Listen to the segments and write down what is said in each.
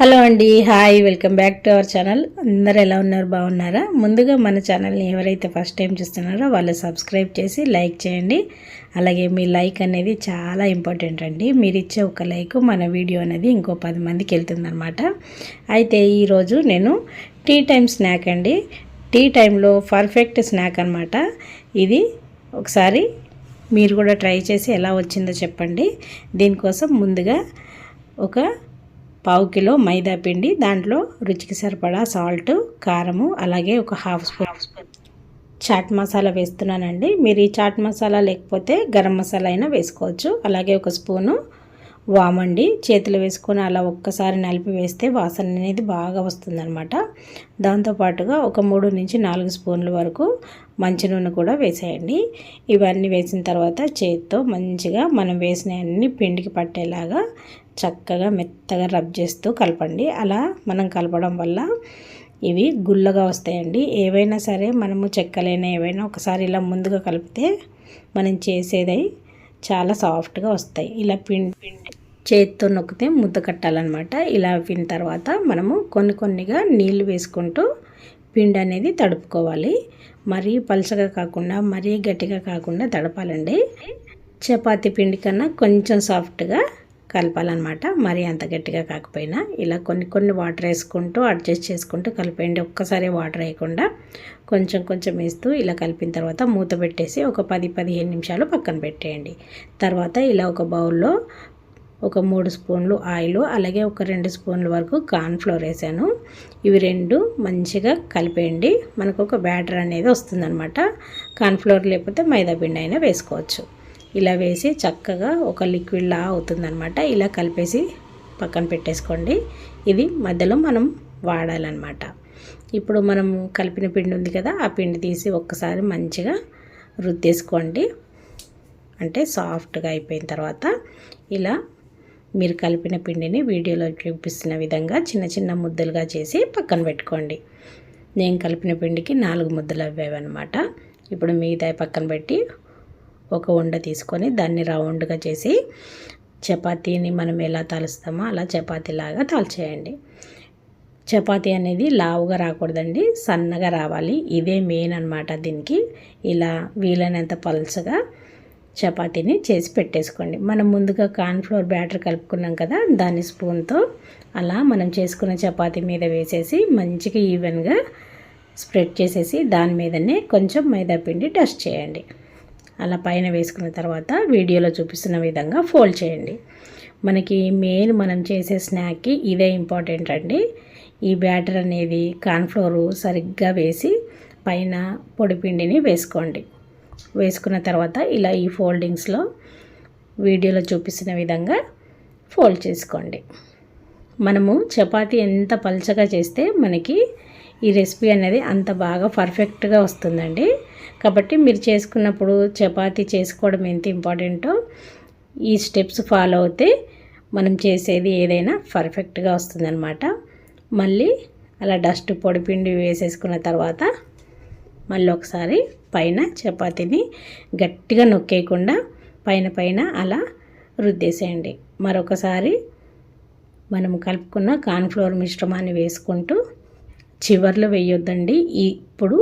Hello అండి hi welcome back to our channel. అందరు ఎలా ఉన్నారు బాగున్నారా? ముందుగా మన ఛానల్ని ఎవరైతే ఫస్ట్ టైం చూస్తున్నారో వాళ్ళు సబ్స్క్రైబ్ చేసి లైక్ చేయండి. అలాగే మీ లైక్ అనేది చాలా ఇంపార్టెంట్ అండి. మీరు ఇచ్చే ఒక లైక్ మన వీడియో అనేది ఇంకో పది మందికి వెళ్తుందనమాట అయితే ఈరోజు నేను టీ టైం స్నాక్ అండి. టీ టైంలో పర్ఫెక్ట్ స్నాక్ అనమాట ఇది ఒకసారి మీరు కూడా ట్రై చేసి ఎలా వచ్చిందో చెప్పండి. దీనికోసం ముందుగా ఒక పావు కిలో మైదా పిండి దాంట్లో రుచికి సరిపడా సాల్ట్ కారము అలాగే ఒక హాఫ్ స్పూన్ చాట్ మసాలా వేస్తున్నానండి. మీరు ఈ చాట్ మసాలా లేకపోతే గరం మసాలా అయినా వేసుకోవచ్చు. అలాగే ఒక స్పూను వామండి. చేతులు వేసుకొని అలా ఒక్కసారి నలిపి వేస్తే వాసన అనేది బాగా వస్తుందన్నమాట. దాంతోపాటుగా ఒక మూడు నుంచి నాలుగు స్పూన్ల వరకు మంచి నూనె కూడా వేసేయండి. ఇవన్నీ వేసిన తర్వాత చేతితో మంచిగా మనం వేసిన అన్ని పిండికి పట్టేలాగా చక్కగా మెత్తగా రబ్ చేస్తూ కలపండి. అలా మనం కలపడం వల్ల ఇవి గుల్లగా వస్తాయండి. ఏవైనా సరే మనము చెక్కలైనా ఏవైనా ఒకసారి ఇలా ముందుగా కలిపితే మనం చేసేది చాలా సాఫ్ట్గా వస్తాయి. ఇలా పిండి పిండి చేతితో నొక్కితే ముద్ద కట్టాలన్నమాట. ఇలా అయిన తర్వాత మనము కొన్ని కొన్నిగా నీళ్ళు వేసుకుంటూ పిండి అనేది తడుపుకోవాలి. మరీ పలచగా కాకుండా మరీ గట్టిగా కాకుండా తడపాలండి. చపాతీ పిండి కన్నా కొంచెం సాఫ్ట్గా కలపాలన్నమాట. మరీ అంత గట్టిగా కాకపోయినా ఇలా కొన్ని కొన్ని వాటర్ వేసుకుంటూ అడ్జస్ట్ చేసుకుంటూ కలిపేయండి. ఒక్కసారి వాటర్ వేయకుండా కొంచెం కొంచెం వేస్తూ ఇలా కలిపిన తర్వాత మూత పెట్టేసి ఒక పది పదిహేను నిమిషాలు పక్కన పెట్టేయండి. తర్వాత ఇలా ఒక బౌల్లో ఒక మూడు స్పూన్లు ఆయిల్ అలాగే ఒక రెండు స్పూన్ల వరకు కార్న్ఫ్లోర్ వేసాను. ఇవి రెండు మంచిగా కలిపేయండి. మనకు ఒక బ్యాటర్ అనేది వస్తుందన్నమాట. కార్న్ఫ్లోర్ లేకపోతే మైదా పిండి అయినా వేసుకోవచ్చు. ఇలా వేసి చక్కగా ఒక లిక్విడ్లా అవుతుందన్నమాట. ఇలా కలిపేసి పక్కన పెట్టేసుకోండి. ఇది మధ్యలో మనం వాడాలన్నమాట. ఇప్పుడు మనం కలిపిన పిండి ఉంది కదా ఆ పిండి తీసి ఒక్కసారి మంచిగా రుద్దేసుకోండి. అంటే సాఫ్ట్గా అయిపోయిన తర్వాత ఇలా మీరు కలిపిన పిండిని వీడియోలో చూపిస్తున్న విధంగా చిన్న చిన్న ముద్దలుగా చేసి పక్కన పెట్టుకోండి. నేను కలిపిన పిండికి నాలుగు ముద్దలు అవ్వేవన్నమాట ఇప్పుడు మిగతా పక్కన పెట్టి ఒక ఉండ తీసుకొని దాన్ని రౌండ్గా చేసి చపాతీని మనం ఎలా తాలుస్తామో అలా చపాతీలాగా తాల్చేయండి. చపాతీ అనేది లావుగా రాకూడదండి సన్నగా రావాలి. ఇదే మెయిన్ అనమాట దీనికి. ఇలా వీలైనంత పల్చగా చపాతీని చేసి పెట్టేసుకోండి. మనం ముందుగా కార్న్ఫ్లోర్ బ్యాటర్ కలుపుకున్నాం కదా దాన్ని స్పూన్తో అలా మనం చేసుకున్న చపాతీ మీద వేసేసి మంచిగా ఈవెన్గా స్ప్రెడ్ చేసేసి దాని మీదనే కొంచెం మైదాపిండి టస్ట్ డస్ట్ చేయండి. అలా పైన వేసుకున్న తర్వాత వీడియోలో చూపిస్తున్న విధంగా ఫోల్డ్ చేయండి. మనకి మెయిన్ మనం చేసే స్నాక్కి ఇదే ఇంపార్టెంట్ అండి. ఈ బ్యాటర్ అనేది కార్న్ఫ్లోరు సరిగ్గా వేసి పైన పొడిపిండిని వేసుకోండి. వేసుకున్న తర్వాత ఇలా ఈ ఫోల్డింగ్స్లో వీడియోలో చూపిస్తున్న విధంగా ఫోల్డ్ చేసుకోండి. మనము చపాతి ఎంత పలచగా చేస్తే మనకి ఈ రెసిపీ అనేది అంత బాగా పర్ఫెక్ట్గా వస్తుందండి. కాబట్టి మీరు చేసుకున్నప్పుడు చపాతి చేసుకోవడం ఎంత ఇంపార్టెంటో ఈ స్టెప్స్ ఫాలో అవుతే మనం చేసేది ఏదైనా పర్ఫెక్ట్గా వస్తుందన్నమాట. మళ్ళీ అలా డస్ట్ పొడిపిండి వేసేసుకున్న తర్వాత మళ్ళీ ఒకసారి పైన చపాతీని గట్టిగా నొక్కేయకుండా పైన పైన అలా రుద్దేసేయండి. మరొకసారి మనం కలుపుకున్న కార్న్ఫ్లోర్ మిశ్రమాన్ని వేసుకుంటూ చివర్లో వేయొద్దండి. ఇప్పుడు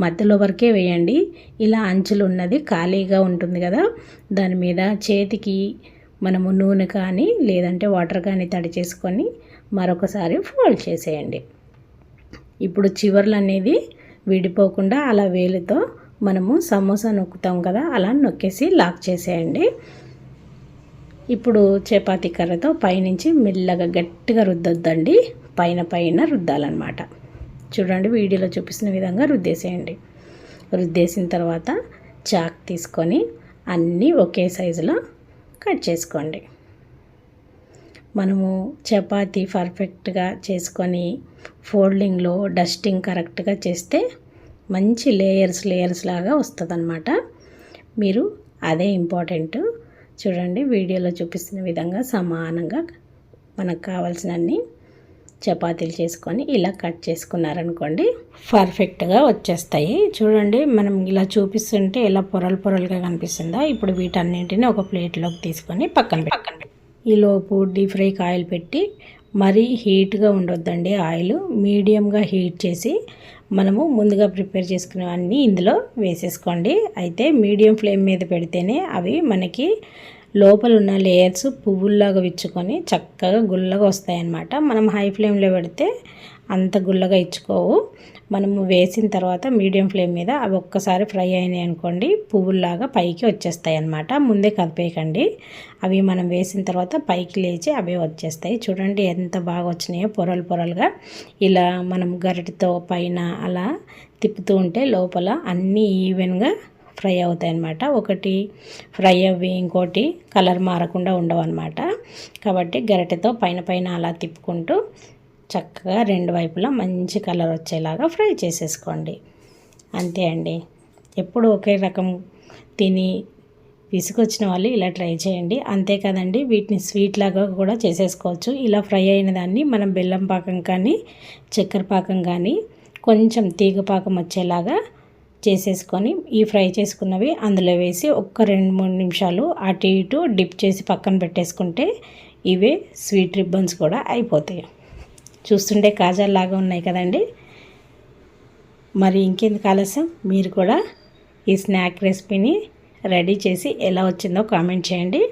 మధ్యలో వరకే వేయండి. ఇలా అంచులు ఉన్నది ఖాళీగా ఉంటుంది కదా దాని మీద చేతికి మనము నూనె కానీ లేదంటే వాటర్ కానీ తడి చేసుకొని మరొకసారి ఫోల్డ్ చేసేయండి. ఇప్పుడు చివర్లు అనేది విడిపోకుండా అలా వేలుతో మనము సమోసా నొక్కుతాం కదా అలా నొక్కేసి లాక్ చేసేయండి. ఇప్పుడు చపాతీ కర్రతో పైనుంచి మెల్లగా గట్టిగా రుద్దొద్దండి. పైన పైన రుద్దాలన్నమాట. చూడండి వీడియోలో చూపిస్తున్న విధంగా రుద్దేసేయండి. రుద్దేసిన తర్వాత చాక్ తీసుకొని అన్నీ ఒకే సైజులో కట్ చేసుకోండి. మనము చపాతీ పర్ఫెక్ట్గా చేసుకొని ఫోల్డింగ్లో డస్టింగ్ కరెక్ట్గా చేస్తే మంచి లేయర్స్ లేయర్స్ లాగా వస్తుంది మీరు అదే ఇంపార్టెంట్ చూడండి వీడియోలో చూపిస్తున్న విధంగా సమానంగా మనకు కావాల్సినన్ని చపాతీలు చేసుకొని ఇలా కట్ చేసుకున్నారనుకోండి పర్ఫెక్ట్గా వచ్చేస్తాయి. చూడండి మనం ఇలా చూపిస్తుంటే ఇలా పొరలు పొరలుగా కనిపిస్తుందా? ఇప్పుడు వీటన్నింటిని ఒక ప్లేట్లోకి తీసుకొని పక్కన పక్కన ఈలోపు డీప్ ఫ్రైకి ఆయిల్ పెట్టి మరీ హీట్గా ఉండొద్దండి ఆయిల్. మీడియంగా హీట్ చేసి మనము ముందుగా ప్రిపేర్ చేసుకునేవన్నీ ఇందులో వేసేసుకోండి. అయితే మీడియం ఫ్లేమ్ మీద పెడితేనే అవి మనకి లోపల ఉన్న లేయర్స్ పువ్వుల్లాగా విచ్చుకొని చక్కగా గుల్లగా వస్తాయన్నమాట. మనం హై ఫ్లేమ్లో పెడితే అంత గుల్లగా ఇచ్చుకోవు. మనము వేసిన తర్వాత మీడియం ఫ్లేమ్ మీద అవి ఒక్కసారి ఫ్రై అయినాయి అనుకోండి పువ్వుల్లాగా పైకి వచ్చేస్తాయి అనమాట ముందే కదిపేయకండి అవి మనం వేసిన తర్వాత పైకి లేచి అవే వచ్చేస్తాయి. చూడండి ఎంత బాగా వచ్చినాయో పొరలు పొరలుగా. ఇలా మనం గరిటతో పైన అలా తిప్పుతూ ఉంటే లోపల అన్నీ ఈవెన్గా ఫ్రై అవుతాయి అన్నమాట. ఒకటి ఫ్రై అవి ఇంకోటి కలర్ మారకుండా ఉండవు అనమాట కాబట్టి గరిటెతో పైన పైన అలా తిప్పుకుంటూ చక్కగా రెండు వైపులా మంచి కలర్ వచ్చేలాగా ఫ్రై చేసేసుకోండి. అంతే అండి. ఎప్పుడు ఒకే రకం తిని విసుకొచ్చిన వాళ్ళు ఇలా ట్రై చేయండి. అంతే కదండి వీటిని స్వీట్ లాగా కూడా చేసేసుకోవచ్చు. ఇలా ఫ్రై అయిన దాన్ని మనం బెల్లం పాకం కానీ చక్కెర పాకం కానీ కొంచెం తీగ పాకం వచ్చేలాగా చేసేసుకొని ఈ ఫ్రై చేసుకున్నవి అందులో వేసి ఒక్క రెండు మూడు నిమిషాలు అటు ఇటు డిప్ చేసి పక్కన పెట్టేసుకుంటే ఇవే స్వీట్ రిబ్బన్స్ కూడా అయిపోతాయి. చూస్తుంటే కాజాల్లాగా ఉన్నాయి కదండి. మరి ఇంకెందుకు ఆలస్యం? మీరు కూడా ఈ స్నాక్ రెసిపీని రెడీ చేసి ఎలా వచ్చిందో కామెంట్ చేయండి.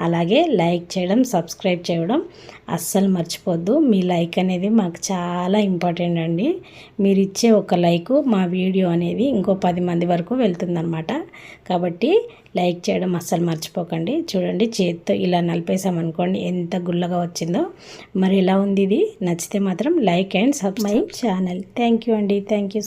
అలాగే లైక్ చేయడం సబ్స్క్రైబ్ చేయడం అస్సలు మర్చిపోద్దు. మీ లైక్ అనేది మాకు చాలా ఇంపార్టెంట్ అండి. మీరు ఇచ్చే ఒక లైక్ మా వీడియో అనేది ఇంకో పది మంది వరకు వెళ్తుందనమాట కాబట్టి లైక్ చేయడం అస్సలు మర్చిపోకండి. చూడండి చేతితో ఇలా నలిపేసామనుకోండి ఎంత గుల్లగా వచ్చిందో. మరి ఎలా ఉంది ఇది? నచ్చితే మాత్రం like and sub my channel. Thank you అండి. Thank you.